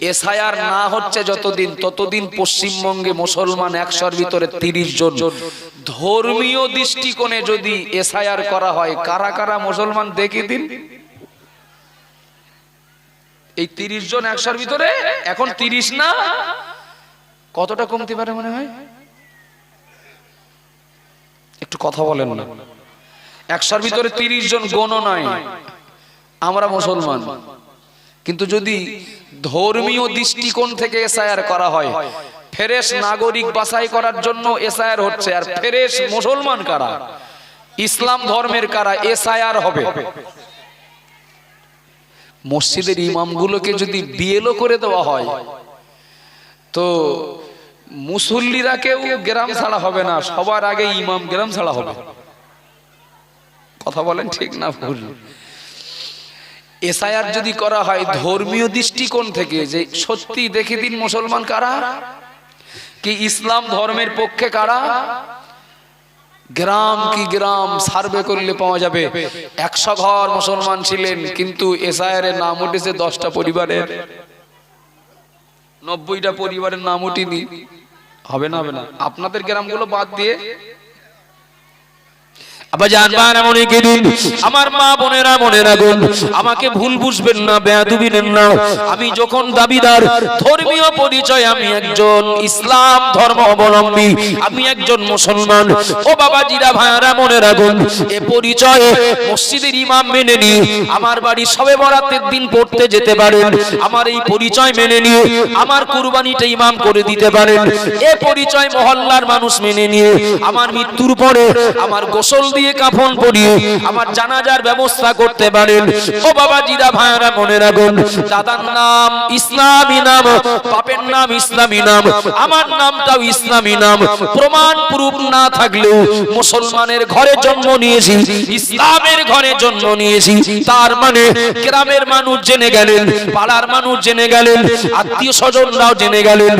SIR না হচ্ছে যতদিন, ততদিন পশ্চিমবঙ্গে মুসলমান একশোর ভিতরে তিরিশ জন। ধর্মীয় দৃষ্টিকোণে যদি এসআইআর করা হয়, কারা কারা মুসলমান দেখে দিন? এই তিরিশ জন একশোর ভিতরে? এখন তিরিশ না? কতটা কমতে পারে মনে হয়? একটু কথা বলেন না। একশোর ভিতরে তিরিশ জন গণ নয়। আমরা মুসলমান। কিন্তু যদি ধর্মীয় দৃষ্টিকোণ থেকে এসআইআর করা হয় ফেরেশ নাগরিক বাছাই করার জন্য এসআইআর হচ্ছে আর ফেরেশ মুসলমান কারা? ইসলাম ধর্মের কারা এসআইআর হবে? মসজিদের ইমামগুলোকে যদি বিএলও করে দেওয়া হয় তো মুসল্লিরা কেউ গ্রাম ছাড়া হবে না সবার আগে ইমাম গ্রাম ছাড়া হবে। কথা বলেন ঠিক না ভুল? এসআইআর যদি করা হয় ধর্মীয় দৃষ্টিকোণ থেকে যে সত্যি দেখে দিন মুসলমান কারা? কি ইসলাম ধর্মের পক্ষে কারা? গ্রাম কি গ্রাম সার্ভে করলে পাওয়া যাবে। একশো ঘর মুসলমান ছিলেন, কিন্তু এসআইআর এর নাম উঠেছে দশটা পরিবারের। নব্বইটা পরিবারের নাম উঠিনি। হবে না হবে না। আপনাদের গ্রামগুলো বাদ দিয়ে আবার জানবার এমন দিন? আমার মা বোনেরা মনে রাখুন আমাকে ভুল বুঝবেন না বেয়াদুবি না। আমি যখন দাবিদার ধর্মীয় পরিচয় আমি একজন ইসলাম ধর্ম অবলম্বী। আমি একজন মুসলমান। ও বাবা জিরা ভাইয়ারা মনে রাখুন এ পরিচয়ে মসজিদের ইমাম মেনে নিয়ে আমার বাড়ি সবে বরাতের দিন পড়তে যেতে পারেন। আমার এই পরিচয় মেনে নিয়ে আমার কুরবানিটা ইমাম করে দিতে পারেন। এ পরিচয় মহল্লার মানুষ মেনে নিয়ে আমার মৃত্যুর পরে আমার গোসল দিয়ে কাফন পরিয়ে আমার জানাজার ব্যবস্থা করতে পারেন। ও বাবা জিরা ভাইয়ারা, মনে রাখুন, দাদার নাম ইসলামী নাম, বাপের নাম ইসলামী নাম, আমার নামটাও ইসলামী নাম। প্রমাণ প্রুফ না থাকলেও মুসলমানের ঘরে জন্ম নিয়েছি, ইসলামের ঘরে জন্ম নিয়েছি। তার মানে গ্রামের মানুষ জেনে গেলেন, পাড়ার মানুষ জেনে গেলেন, আত্মীয় স্বজনরাও জেনে গেলেন,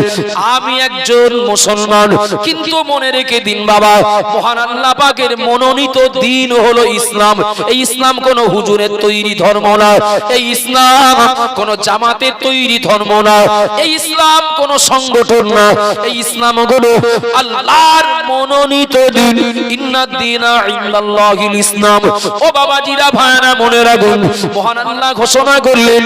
আমি একজন মুসলমান। কিন্তু মনে রেখে দিন বাবা, মহান আল্লাহ পাকের মনোনীত দিন হলো ইসলাম। এই ইসলাম কোন হুজুরের তৈরি ধর্ম না। এই ইসলাম কোন জামাতের তৈরি ধর্ম না। এই ইসলাম কোন সংগঠন না। এই ইসলাম হলো আল্লাহর মনোনীত দিন। ইন্নাদ দিনা ইল্লাল্লাহিল ইসলাম। ও বাবাজিরা ভাইরা মনে রাখুন, মহান আল্লাহ ঘোষণা করলেন,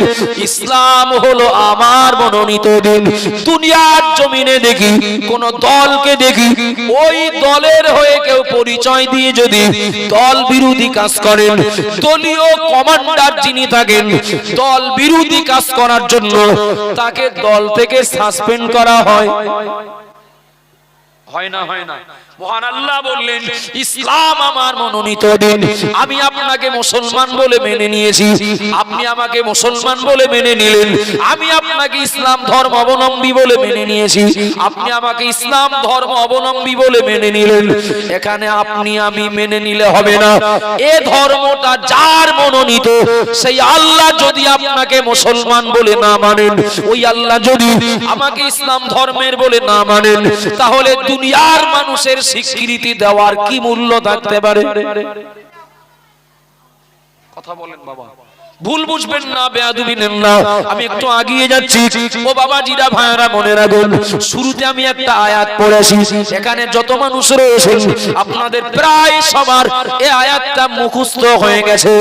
ইসলাম হলো আমার মনোনীত দিন। দুনিয়ার জমিনে দেখি, কোন দলকে দেখি ওই দলের হয়ে কেউ পরিচয় দিয়ে যদি দল বিরোধী কাজ করেন, দলীয় কমান্ডার যিনি থাকেন, দল বিরোধী কাজ করার জন্য তাকে দল থেকে সাসপেন্ড করা হয়। হয় না হয় না। মহান আল্লাহ বললেন ইসলাম আমার মনোনীত দিন। আমি আপনাকে মুসলমান বলে মেনে নিয়েছি। আপনি আমাকে মুসলমান বলে মেনে নিলেন। আমি আপনাকে ইসলাম ধর্ম অবলম্বী বলে মেনে নিয়েছি। আপনি আমাকে ইসলাম ধর্ম অবলম্বী বলে মেনে নিলেন। এখানে আপনি আমি মেনে নিলে হবে না। এ ধর্মটা যার মনোনীত সেই আল্লাহ যদি আপনাকে মুসলমান বলে না মানেন ওই আল্লাহ যদি আমাকে ইসলাম ধর্মের বলে না মানেন তাহলে দুনিয়ার মানুষের স্বীকৃতি দেওয়ার কি মূল্য থাকতে পারে? কথা বলেন বাবা। ভুল বুঝবেন না, বেয়াদুবি নেন না। আমি একটু আগিয়ে যাচ্ছি। ও বাবা, জিরা ভাইরা, মনে রাখুন, শুরুতে আমি একটা আয়াত পড়েছি। এখানে যত মানুষ রয়েছেন, আপনাদের প্রায় সবার এই আয়াতটা মুখস্থ হয়ে গেছে।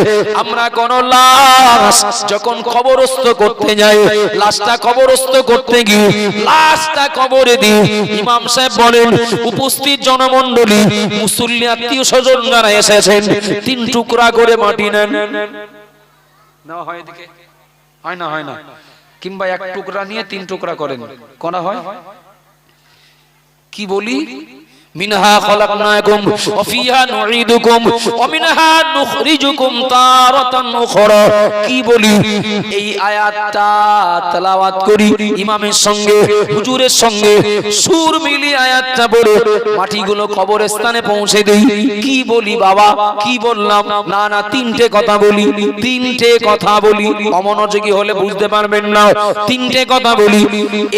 আমরা কোন লাশ যখন কবরস্থ করতে যাই, লাশটা কবরস্থ করতে গিয়ে লাশটা কবরে দিই। ইমাম সাহেব বলেন, উপস্থিত জনমণ্ডলী, মুসল্লি, আত্মীয় স্বজন যারা এসেছেন, তিন টুকরা করে মাটি নেন। নেওয়া হয় এদিকে? হয় না হয় না। কিংবা এক টুকরা নিয়ে তিন টুকরা করেন। করা হয়? কি বলি? মিনহা খলাকনাকুম, ওয়া ফিহা নুঈদুকুম, ওয়া মিনহা নুখরিজুকুম তারাতান উখরা। কি বলি? এই আয়াতটা তেলাওয়াত করি ইমামের সঙ্গে, হুজুরের সঙ্গে, সুর আয়াতটা মাটিগুলো কবরস্থানে পৌঁছে দেই। কি বলি বাবা? কি বললাম? না না, তিনটে কথা বলি, তিনটে কথা বলি। অমনোযোগী হলে বুঝতে পারবেন না। তিনটে কথা বলি।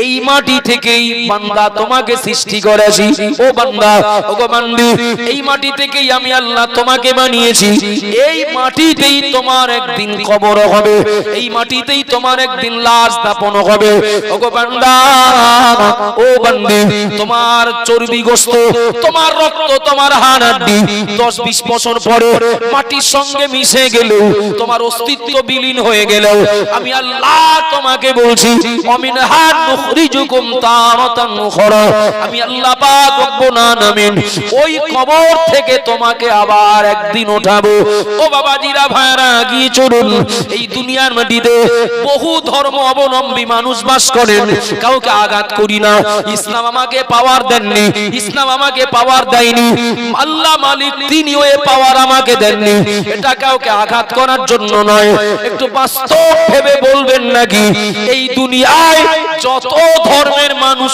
এই মাটি থেকেই বান্দা তোমাকে সৃষ্টি করেছি। ও বান্দা তোমার চর্বি গোস্ত, তোমার রক্ত, তোমার হাড়াড্ডি দশ বিশ বছর পরে মাটির সঙ্গে মিশে গেলেও, তোমার অস্তিত্ব বিলীন হয়ে গেলেও, আমি আল্লাহ তোমাকে বলছি উখরা। আমি আল্লাহ পাক রব্বুল আলামিন, ওই কবর থেকে তোমাকে আবার একদিন ও ভাইরা গিয়ে চলুন। এই দুনিয়ার মাটিতে বহু ধর্ম অবলম্বী মানুষ বাস করেন। কাউকে আঘাত করি না। ইসলাম আমাকে পাওয়ার দেননি। ইসলাম আমাকে পাওয়ার দেয়নি। আল্লাহ মালিক পাওয়ার আমাকে দেননি। এটা কাউকে আঘাত করার জন্য নয়। একটু বাস্তব ভেবে বলবেন নাকি? এই দুনিয়ায় যত ধর্মের মানুষ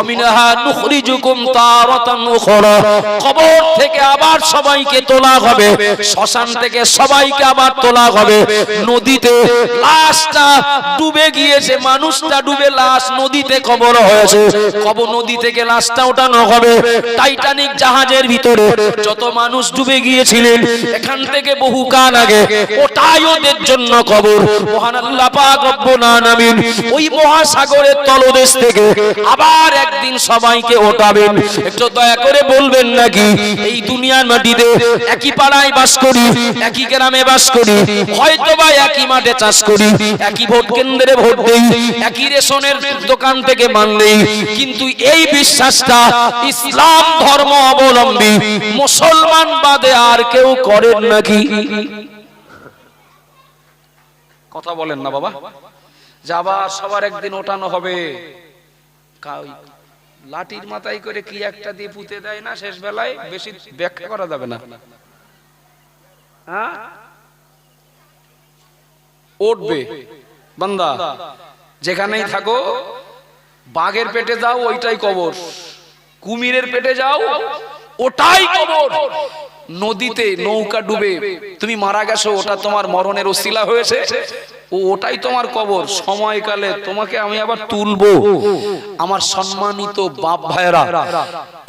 অমিনাহা নুখরিজুকুম কবর থেকে আবার সবাইকে তোলা হবে। শ্মশান থেকে সবাইকে আবার তোলা হবে। নদীতে লাশটা ডুবে গিয়েছে, মানুষটা ডুবে লাশ নদীতে কবর হয়েছে। কবর নদী থেকে লাশটা ওঠানো হবে টাইটানিক জাহাজের ভিতরে। যত মানুষ ডুবে গিয়েছিলেন, এখান থেকে বহু কাল আগে ওটাই ওদের জন্য কবর। মহান ওই মহাসাগরের তলদেশ থেকে আবার একদিন সবাইকে ওঠাবেন। একটু দয়া করে বলবেন নাকি? এই দুনিয়ার মাটিতে একই পাড়ায় বাস করি, একই গ্রামে বাস করি হয়তো বা একই মাঠে চাষ করি, একই ভোট কেন্দ্রে ভোট দেই, একই রেশনের দোকান থেকে মাল নেই। কিন্তু এই বিশ্বাসটা ইসলাম ধর্ম অবলম্বী, মুসলমান বাদে আর কেউ করেন নাকি? কথা বলেন না বাবা। যে আবার সবার একদিন ওঠানো হবে। লাঠির মাথায় করে কি একটা দিয়ে পুঁতে দেয় না শেষ বেলায় বেশি ব্যাখ্যা করা যাবে না। হ্যাঁ? উঠবে। বান্দা যেখানেই থাকো বাঘের পেটে যাও ওইটাই কবর। কুমিরের পেটে যাও ওটাই কবর। নদীতে নৌকা ডুবে তুমি মারা গেছো, ওটা তোমার মরণের ওসিলা হয়েছে। ওটাই তোমার কবর। সময়কালে তোমাকে আমি আবার তুলবো। আমার সম্মানিত বাপ ভাইরা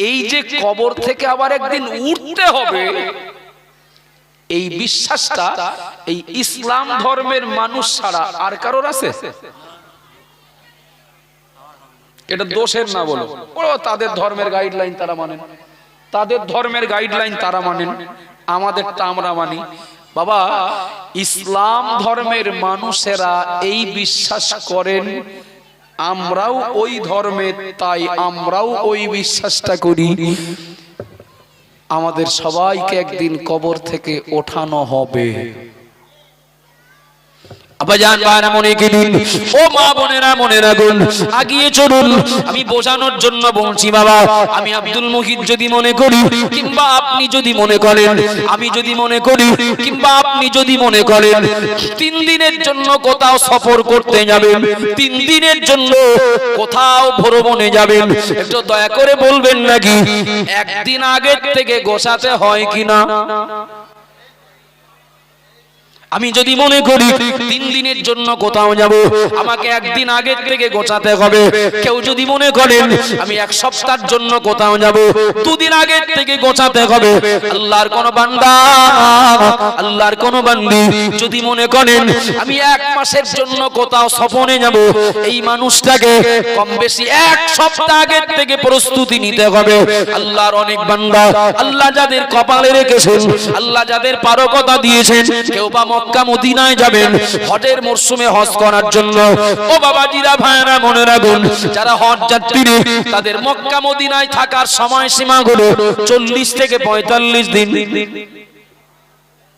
এই যে কবর থেকে আবার একদিন উঠতে হবে, এই বিশ্বাসটা এই ইসলাম ধর্মের মানুষ ছাড়া আর কারোর আছে? এটা দোষের না বলো। তাদের ধর্মের গাইডলাইন তারা মানেন তাদের ধর্মের গাইডলাইন তারা মানেন। আমাদেরটা আমরা মানি। বাবা, ইসলাম ধর্মের মানুষেরা এই বিশ্বাস করেন, আমরাও ওই ধর্মে, তাই আমরাও ওই বিশ্বাসটা করি। আমাদের সবাইকে একদিন কবর থেকে ওঠানো হবে। আবাজান বারা মনে গেলুন ও মা বোনেরা মনে রাখুন আগিয়ে চলুন, আমি বোঝানোর জন্য বলছি, বাবা, আমি আব্দুল মুহিদ যদি মনে করি, কিংবা আপনি যদি মনে করেন, আমি যদি মনে করি, কিংবা আপনি যদি মনে করেন, তিন দিনের জন্য কোথাও সফর করতে যাবেন, তিন দিনের জন্য কোথাও ভ্রমণে যাবেন, একটু দয়া করে বলবেন নাকি, একদিন আগের থেকে গোছাতে হয় কিনা? আমি যদি মনে করি তিন দিনের জন্য কোথাও যাব, আমাকে একদিন আগের থেকে গোছাতে হবে। কেউ যদি মনে করেন আমি এক সপ্তাহের জন্য কোথাও যাব, দুদিন আগের থেকে গোছাতে হবে। আল্লাহর কোন বান্দা, আল্লাহর কোন বান্দি যদি মনে করেন আমি এক মাসের জন্য কোথাও সফরে যাব, এই মানুষটাকে কম বেশি এক সপ্তাহ আগের থেকে প্রস্তুতি নিতে হবে। আল্লাহর অনেক বান্দা, আল্লাহ যাদের কপালে রেখেছেন, আল্লাহ যাদের পারকতা দিয়েছেন, কেউ বা মক্কা মদিনায় যাবেন। হজের মরশুমে হজ করার জন্য। ও বাবাজিরা ভাইরা মনে রাখুন, যারা হজ যাত্রী তাদের মক্কা মদিনায় থাকার সময়সীমা হলো চল্লিশ থেকে পঁয়তাল্লিশ দিন।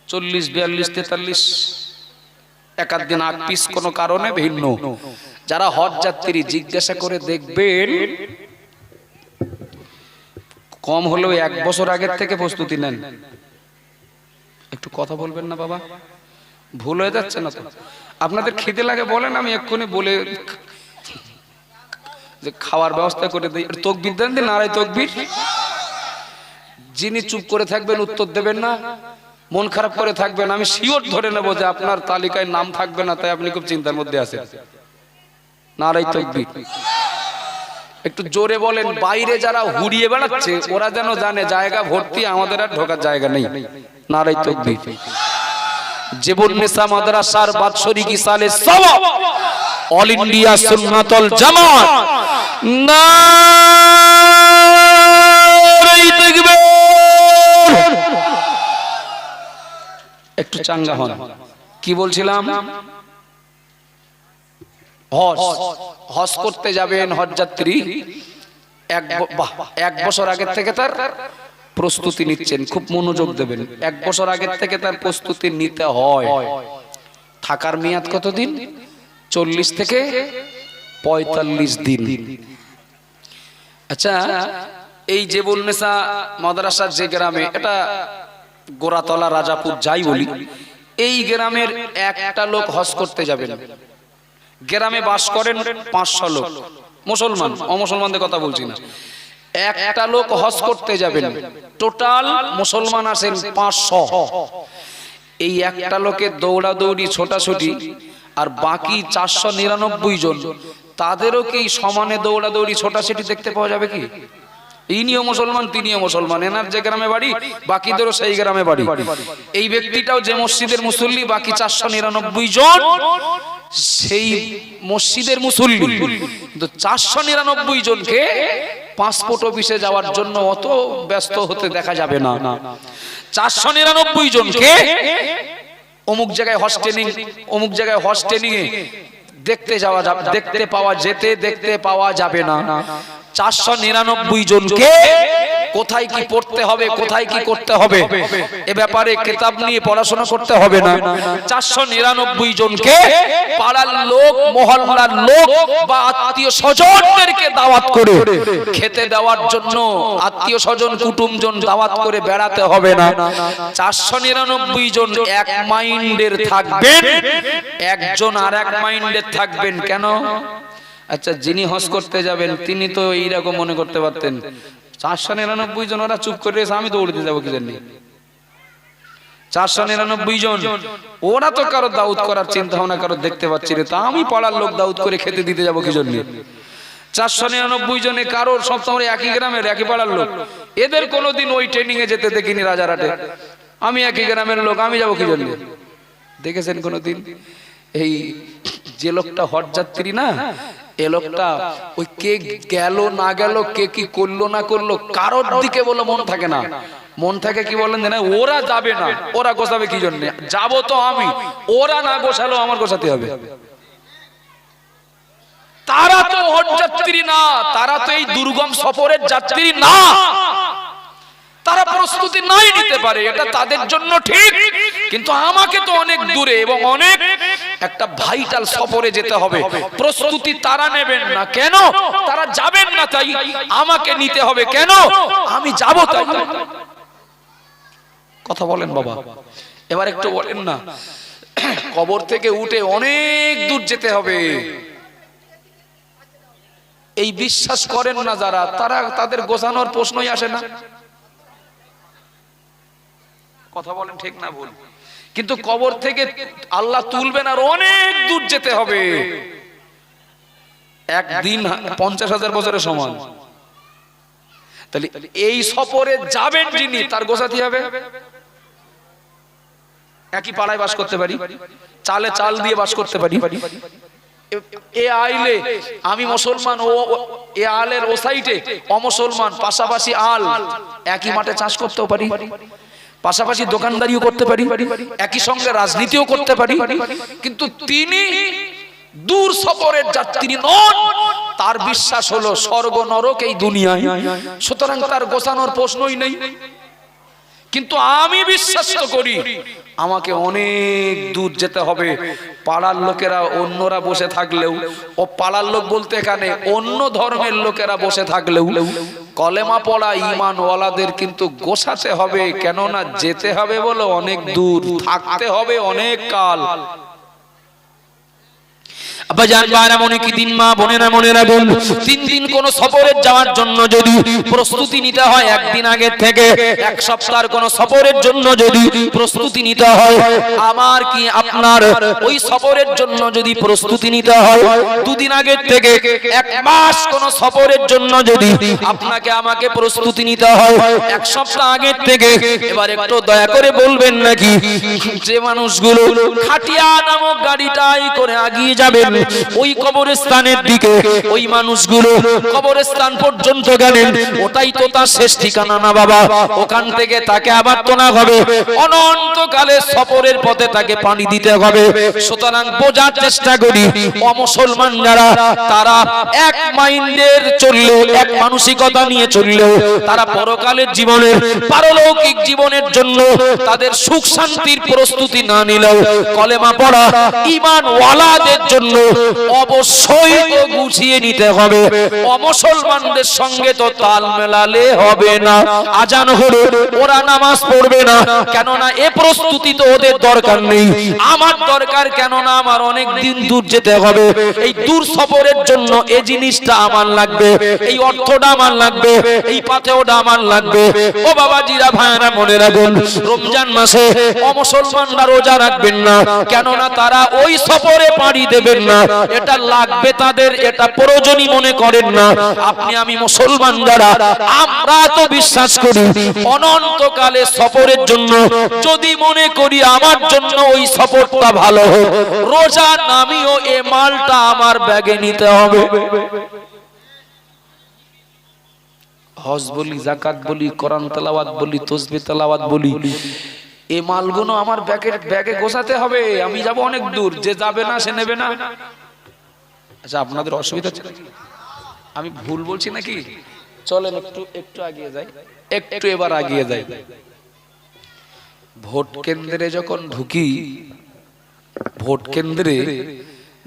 চল্লিশ, বিয়াল্লিশ, তেতাল্লিশ, একাধ দিন আগ পিস কোনো কারণে ভিন্ন। যারা হজ যাত্রী, জিজ্ঞাসা করে দেখবেন, কম হলেও এক বছর আগের থেকে প্রস্তুতি নেন। একটু কথা বলবেন না, বাবা? ভুল হয়ে যাচ্ছে না তো? আপনাদের খিদে লাগে বলেন, আমি এক্ষুনি বলে যে খাওয়ার ব্যবস্থা করে দিই। তকবির দেন দিন নারাই তকবির। যিনি চুপ করে থাকবেন, উত্তর দেবেন না। মন খারাপ করে থাকবেন, আমি শিওর ধরে নেব যে আপনার তালিকায় নাম থাকবে না, তাই আপনি খুব চিন্তার মধ্যে আছেন। নারাই তকবির। একটু জোরে বলেন, বাইরে যারা হুড়িয়ে বেড়াচ্ছে, ওরা যেন জানে, জায়গা ভর্তি, আমাদের আর ঢোকার জায়গা নেই। নারাই তকবীর। জীবন নেশা মাদ্রাসার বাৎসরিক সালে সওয়াব। All India Sunnatul Jamaat. তাকবীর একটু চাঙ্গা হন। কি বলছিলাম? হজ। হজ করতে যাবেন হজ যাত্রী এক বছর আগের থেকে তার প্রস্তুতি নিচ্ছেন খুব মনোযোগ দেবেন। এক বছর আগের থেকে তার প্রস্তুতি নিতে হয়। থাকার মেয়াদ কতদিন? চল্লিশ থেকে পঁয়তাল্লিশ দিন। আচ্ছা এই যে বলনেসা মাদ্রাসার যে গ্রামে এটা গোরাতলা রাজাপুর যাই বলি এই গ্রামের একটা লোক হজ করতে যাবেন। গ্রামে বাস করেন পাঁচশো লোক। মুসলমান অমুসলমানদের কথা বলছি না। একটা লোক হজ করতে যাবেন। টোটাল মুসলমান আছেন পাঁচশো। এই একটা লোকের দৌড়াদৌড়ি, ছোটাছুটি, আর বাকি চারশো নিরানব্বই জন, তাদেরও কি সমানে দৌড়াদৌড়ি, ছোটাছুটি দেখতে পাওয়া যাবে কি? ইনিও মুসলমান, তিনিও মুসলমান। এনার যে গ্রামে বাড়ি, বাকিদেরও সেই গ্রামে বাড়ি। এই ব্যক্তিটাও যে মসজিদের মুসল্লি, বাকি চারশো নিরানব্বই জন সেই মসজিদের মুসল্লি। কিন্তু চারশো নিরানব্বই জনকে পাসপোর্ট অফিসে যাওয়ার জন্য অত ব্যস্ত হতে দেখা যাবে না। চারশো নিরানব্বই জনকে অমুক জায়গায় হস্টেনিং অমুক জায়গায় হস্টেনিং এ দেখতে যাওয়া যাবে, দেখতে পাওয়া যেতে, দেখতে পাওয়া যাবে না। চারশো নিরানব্বই জনকে কোথায় কি পড়তে হবে, কোথায় কি করতে হবে, এ ব্যাপারে কিতাব নিয়ে পড়াশোনা করতে হবে না। চারশো নিরানব্বই জনকে পাড়ার লোক, মহল্লার লোক বা আত্মীয় স্বজনদেরকে দাওয়াত করে। খেতে দেওয়ার জন্য আত্মীয় স্বজন, কুটুমজন দাওয়াত করে বেড়াতে হবে না। চারশো নিরানব্বই জন এক মাইন্ডের থাকবেন, একজন আর এক মাইন্ডের থাকবেন কেন? আচ্ছা যিনি হজ করতে যাবেন, তিনি তো এইরকম মনে করতে পারতেন। চারশো নিরানব্বই জন ওরা চুপ করে আমি দৌড়তে যাব, কি জানি। চারশো নিরানব্বই জন, ওরা তো কারও দাউদ করার চিন্তা ভাবনা কারও দেখতে পাচ্ছি রে তা আমি পাড়ার লোক দাউদ করে খেতে দিতে যাব, কি জন্য চারশো নিরানব্বই জনে কারোর সব সময় একই গ্রামের, একই পাড়ার লোক। এদের কোনোদিন ওই ট্রেনিং এ যেতে দেখিনি রাজারহাটে। আমি একই গ্রামের লোক, আমি যাব, কি জন্য দেখেছেন কোনোদিন? এই যে লোকটা হট যাত্রী না এ লোকটা ওই কে গেল না গেল, কে কি করল না করল, কারোর দিকে বলে মন থাকে না। মন থাকে কি বলেন না ওরা যাবে না। ওরা গোছাবে কি জন্য? যাব তো আমি। ওরা না গোছালো আমার গোছাতে হবে। তারা তো হজ যাত্রী না। তারা তো এই দুর্গম সফরের যাত্রী না। তারা প্রস্তুতি নাই নিতে পারে। এটা তাদের জন্য ঠিক। কিন্তু আমাকে তো অনেক দূরে এবং অনেক একটা ভাইটাল সফরে যেতে হবে। প্রস্তুতি তারা নেবেন না। কেন? তারা যাবেন না তাই আমাকে নিতে হবে। কেন? আমি যাব তাই। কথা বলেন বাবা। এবার একটু বলেন না। কবর থেকে উঠে অনেক দূর যেতে হবে। এই বিশ্বাস করেন না যারা, তারা তাদের গোছানোর প্রশ্নই আসে না। কথা বলেন ঠিক না ভুল। কিন্তু কবর থেকে আল্লাহ তুলবেন আর অনেক দূর যেতে হবে। একদিন পঞ্চাশ হাজার বছরের সমান। তাহলে এই সফরে যাবেন যিনি, তার গোছাতে হবে? একই পাড়ায় বাস করতে পারি? চালে চাল দিয়ে বাস করতে পারি? এ আইলে আমি মুসলমান, ও- এ আলের ও সাইটে অমুসলমান, পাশাপাশি আল, একই মাঠে চাষ করতেও পারি। পাশাপাশি দোকানদারিও করতে পারি, একই সঙ্গে রাজনীতিও করতে পারি। কিন্তু তিনি দূর সফরের যাত্রী নন, তার বিশ্বাস হলো স্বর্গ নরক এই দুনিয়ায়। সুতরাং তার গোছানোর প্রশ্নই নেই। কিন্তু আমি বিশ্বাস করি, আমাকে অনেক দূর যেতে হবে। পাড়ার লোকেরা অন্যরা বসে থাকলেও, ও পাড়ার লোক বলতে এখানে অন্য ধর্মের লোকেরা বসে থাকলেও কলেমা পড়া ইমানওয়ালাদের কিন্তু গোসাতে হবে, কেননা যেতে হবে বলে অনেক দূর, থাকতে হবে অনেক কাল। মনে কি দিন মা, বোনেরা তিন দিন কোন সফরের যাওয়ার জন্য যদি প্রস্তুতি নিতে হয়, একদিন আগে থেকে, এক কোন সফরের জন্য যদি প্রস্তুতি নিতে হয়, আমার কি আপনার ওই সফরের জন্য যদি প্রস্তুতি নিতে হয়, দুদিন আগের থেকে, এক মাস কোন সফরের জন্য যদি আপনাকে আমাকে প্রস্তুতি নিতে হয়, এক সপ্তাহ আগের থেকে, এবার একটু দয়া করে বলবেন নাকি, যে মানুষগুলো খাটিয়া নামক গাড়িটাই করে আগিয়ে যাবেন ওই কবরস্থানের দিকে ওই মানুষগুলো কবরস্থান পর্যন্ত গেলেন। ওটাই তো তার শেষ ঠিকানা না বাবা। ওখান থেকে তাকে আবার তোলা হবে। অনন্তকালে সফরের পথে তাকে পানি দিতে হবে। সুতরাং বোঝার চেষ্টা করি, অমুসলমান যারা, তারা এক মাইন্ডের চললেও, এক মানসিকতা নিয়ে চললেও, তারা পরকালের জীবনের, পারলৌকিক জীবনের জন্য তাদের সুখ শান্তির প্রস্তুতি না নিলেও, কলেমা পড়া ইমান ওয়ালাদের জন্য অবশ্যই তো গুছিয়ে নিতে হবে। অমুসলমানদের সঙ্গে তো তাল মেলালে হবে না। আজান হলো ওরা নামাজ পড়বে না। কেননা এ প্রস্তুতি তো ওদের দরকার নেই। আমার দরকার কেননা আমার অনেক দিন দূর যেতে হবে। এই দূর সফরের জন্য এই জিনিসটা আমার লাগবে। এই অর্থটা আমার লাগবে। এই পাথেওটা আমার লাগবে। ও বাবাজিরা ভাইরা মনে রাখুন, রমজান মাসে অমুসলমানরা রোজা রাখবেন না। কেননা তারা ওই সফরে পাড়ি দেবেন না। এটা লাগবে তাদের, এটা প্রয়োজনই মনে করেন না। আপনি আমি মুসলমান যারা, আমরা তো বিশ্বাস করি, অনন্তকালে সফরের জন্য, যদি মনে করি আমার জন্য ওই সফরটা ভালো হোক, রোজা নামিও এ মালটা আমার ব্যাগে নিতে হবে। হজ বলি, জাকাত বলি, কোরআন তেলাওয়াত বলি, তসবি তেলাওয়াত বলি এই মালগুলো আমার ব্যাগের ব্যাগে গোছাতে হবে, আমি যাব অনেক দূর, যে যাবে না, সে নেবে না। আচ্ছা আপনাদের অসুবিধা হচ্ছে আমি ভুল বলছি নাকি? চলেন, একটু একটু আগিয়ে যাই। একটু এবার আগিয়ে যাই। ভোট কেন্দ্রে যখন ঢুকি, ভোট কেন্দ্রে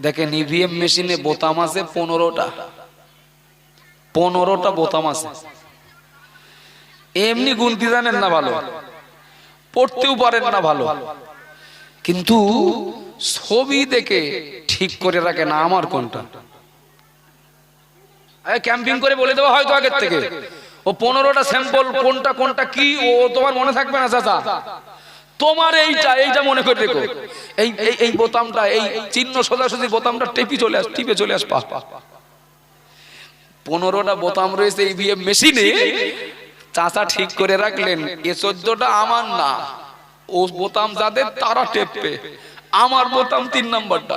দেখেন ইভিএম মেশিনে বোতাম আছে পনেরোটা। পনেরোটা বোতাম আছে। এমনি গুনতি জানেন না ভালো। পড়তেও পারেন না ভালো। কিন্তু ছবি দেখে ঠিক করে রাখে না আমার কোনটা। ক্যাম্পিং করে বলে দেওয়া হয়তো আগের থেকে। ও পনেরোটা স্যাম্পল কোনটা কোনটা কি, ও তোমার মনে থাকবে না, চাচা? তোমার এইটা এইটা মনে করে রেখো। এই, এই- বোতামটা, এই চিহ্ন সোজাসুজি বোতামটা টেপি চলে আস, টিপে চলে আস, পা পনেরোটা বোতাম রয়েছে এই ইভিএম মেশিনে চাচা ঠিক করে রাখলেন, এ চোদ্দটা আমার না। ও বোতাম যাদের, তারা টেপবে। আমার বোতাম তিন নাম্বারটা।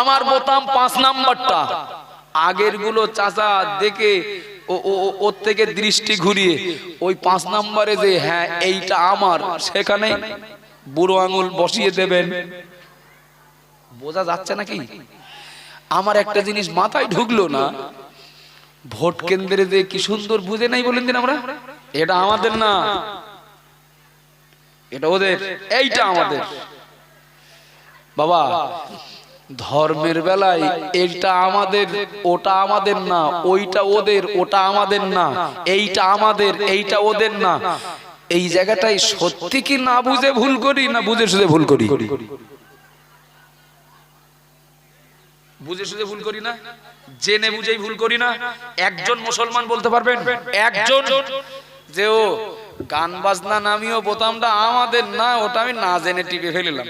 আমার বোতাম পাঁচ নাম্বারটা। আগেরগুলো চাচা দেখে ওর থেকে দৃষ্টি ঘুরিয়ে, ওই পাঁচ নাম্বারে যে হ্যাঁ এইটা আমার, সেখানে বুড়ো আঙুল বসিয়ে দেবেন। বোঝা যাচ্ছে নাকি? আমার একটা জিনিস মাথায় ঢুকলো না। ভোট কেন্দ্রে যে কি সুন্দর বুঝে নাই বলেন দিন আমরা? এটা আমাদের না। এটা ওদের। এইটা আমাদের। বাবা, ধর্মের বেলায় এইটা আমাদের, ওটা আমাদের না। ওইটা ওদের, ওটা আমাদের না। এইটা আমাদের, এইটা ওদের না। এই জায়গাটাই সত্যি কি না বুঝে ভুল করি না বুঝে শুধু ভুল করি? বুঝে শুধু ভুল করি না? জেনে বুঝেই ভুল করি না। একজন মুসলমান বলতে পারবেন? একজন। যে ও গান বাজনা নামিও বোতামটা আমাদের না, ওটা আমি না জেনে টিপে ফেলিলাম।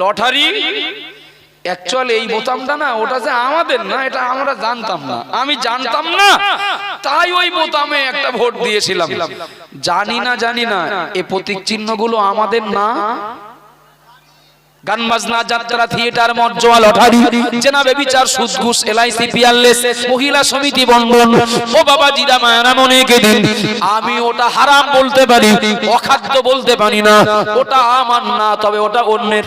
লটারি? এই বোতামটা না, ওটা যে আমাদের না, এটা আমরা জানতাম না। আমি জানতাম না, তাই ওই বোতামে একটা ভোট দিয়েছিলাম। জানি না জানি না এই প্রতীক চিহ্নগুলো আমাদের না গান বাজনা যাত্রা, থিয়েটার মজ্জোয়া লটারি জেনাবে বিচার সুদ ঘুষ এলআইসি, পিয়ারলেস, মহিলা সমিতি বন্ধন, ও বাবা জিদা মায়ানা মনে দিন? আমি ওটা হারাম বলতে পারি, অখাদ্য বলতে পারি না, ওটা আমার না, তবে ওটা অন্যের।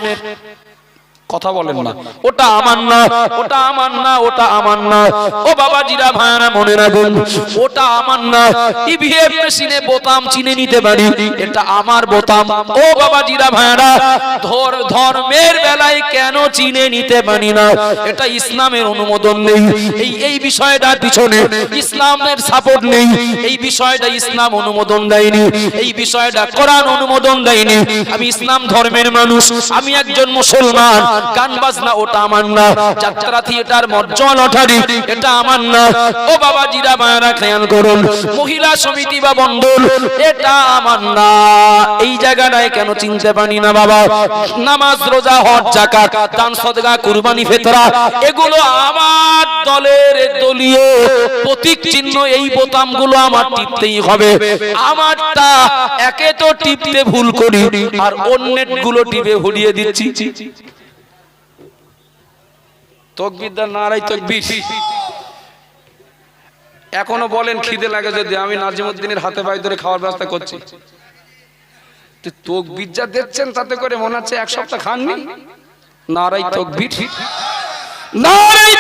কথা বলেন না। ওটা আমার না ওটা আমার না ওটা আমার না। ও বাবা জিরা ভাইরা মনে রাখুন ওটা আমার না। ইভিএম মেশিনে বোতাম চিনে নিতে পারি এটা আমার বোতাম। ও বাবা জিরা ভাইরা ধর ধর্মের বেলায় কেন চিনে নিতে পারি না? এটা ইসলামের অনুমোদন নেই। এই এই বিষয়টার পিছনে ইসলামের সাপোর্ট নেই। এই বিষয়টা ইসলাম অনুমোদন দেয়নি। এই বিষয়টা কোরআন অনুমোদন দেয়নি। আমি ইসলাম ধর্মের মানুষ। আমি একজন মুসলমান। গান বাজনা, ওটা আমার না। যাত্রা থিয়েটার এটা আমার না। ও বাবা জিরা মায়েরা, খেয়াল করুন। মহিলা সমিতি বা এটা আমার না। এই জায়গাটায় কেন চিনতে পারি না, বাবা? নামাজ, রোজা জাকাত দান, সদকা, কুরবানি, ফেতরা, এগুলো আমার দলের দলীয় প্রতীক চিহ্ন। এই বোতামগুলো আমার টিপতেই হবে। আমারটা একে তো টিপতে ভুল করি আর অন্যেরগুলো টিপে ভুলিয়ে দিচ্ছি। তকবিদ্যা নারাই তকবির এখনও বলেন, খিদে লাগে যদি আমি নাজিমুদ্দিনের হাতে পায়ে ধরে খাওয়ার ব্যবস্থা করছি। তকবির যা দিচ্ছেন তাতে করে মনে হচ্ছে এক সপ্তাহ খাননি। নারাই তকবির। নারাই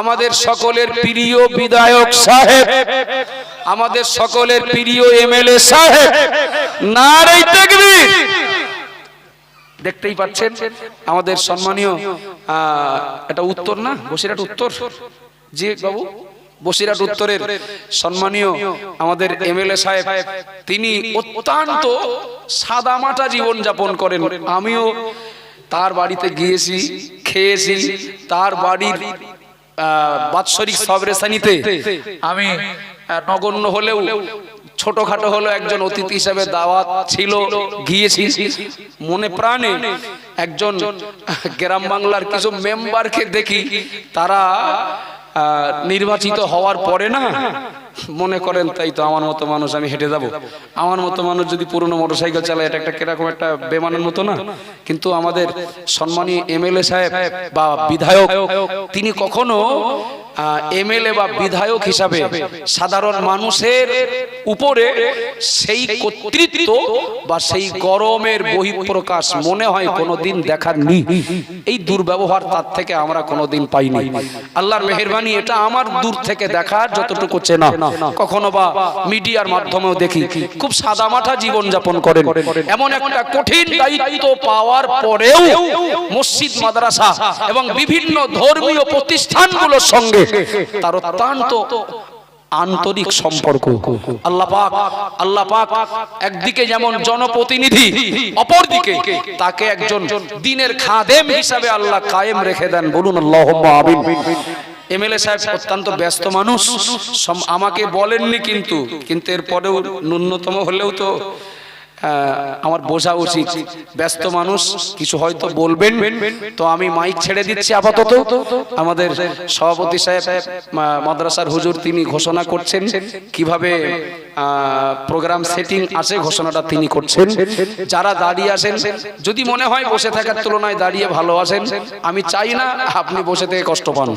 আমাদের সকলের প্রিয় বিধায়ক সাহেব, আমাদের সকলের প্রিয় এমএলএ সাহেব নারাই তকবির। দেখতেই পাচ্ছেন, আমাদের সম্মানীয় এটা উত্তর না? বসিরহাট উত্তর। জি বাবু, বসিরহাট উত্তরের সম্মানীয় আমাদের এমএলএ সাহেব, তিনি অত্যন্ত সাদামাটা জীবন যাপন করেন। আমিও তার বাড়িতে গিয়েছি, খেয়েছি, তার বাড়ির বাৎসরিক সবরেসানিতে আমি নগণ্য হলেও ছোটখাটো হলো একজন অতিথি হিসাবে দাওয়াত ছিল গিয়েছি মনে প্রাণে একজন গ্রাম বাংলার কিছু মেম্বারকে দেখি তারা নির্বাচিত হওয়ার পরে না, মনে করেন, তাই তো আমার মতো মানুষ, আমি হেঁটে যাব। আমার মতো মানুষ যদি পুরনো মোটরসাইকেল চালায়, এটা একটা কীরকম একটা বেমানের মতো না? কিন্তু আমাদের সম্মানীয় এমএলএ সাহেব বা বিধায়ক, তিনি কখনো এমএলএ বা বিধায়ক হিসাবে সাধারণ মানুষের উপরে সেই কর্তৃত্ব বা সেই গরমের বহিঃপ্রকাশ মনে হয় কোনোদিন দেখাননি এই দুর্ব্যবহার তার থেকে আমরা কোনোদিন পাইনি। আল্লাহর মেহেরবানি, এটা আমার দূর থেকে দেখার যতটুকু চেনা। কখনো বা মিডিয়ার মাধ্যমেও দেখি। খুব সাদামাঠা জীবন যাপন করেন। এমন একটা কঠিন দায়িত্ব পাওয়ার পরেও মসজিদ, মাদ্রাসা এবং বিভিন্ন ধর্মীয় প্রতিষ্ঠানগুলোর সঙ্গে তার অত্যন্ত আন্তরিক সম্পর্ক। আল্লাহ পাক আল্লাহ পাক একদিকে যেমন জনপ্রতিনিধি, অপরদিকে তাকে একজন দিনের খাদেম হিসাবে আল্লাহ কায়েম রেখে দেন। বলুন আল্লাহ আমিন। এমএলএ সাহেব অত্যন্ত ব্যস্ত মানুষ। আমাকে বলেননি কিন্তু কিন্তু এরপরেও ন্যূনতম হলেও তো আমার বোঝা উচিত। ব্যস্ত মানুষ, কিছু হয়তো বলবেন, তো আমি মাইক ছেড়ে দিচ্ছি আপাতত। আমাদের সভাপতি সাহেব মাদ্রাসার হুজুর তিনি ঘোষণা করছেন, কীভাবে প্রোগ্রাম সেটিং আছে, ঘোষণাটা তিনি করছেন। যারা দাঁড়িয়ে আছেন, যদি মনে হয় বসে থাকার তুলনায় দাঁড়িয়ে ভালো আছেন, আমি চাই না আপনি বসে থেকে কষ্ট পান।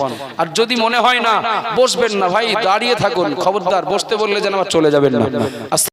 আর যদি মনে হয় না, বসবেন না, ভাই, দাঁড়িয়ে থাকুন। খবরদার, বসতে বললে যেন আবার চলে যাবেন না।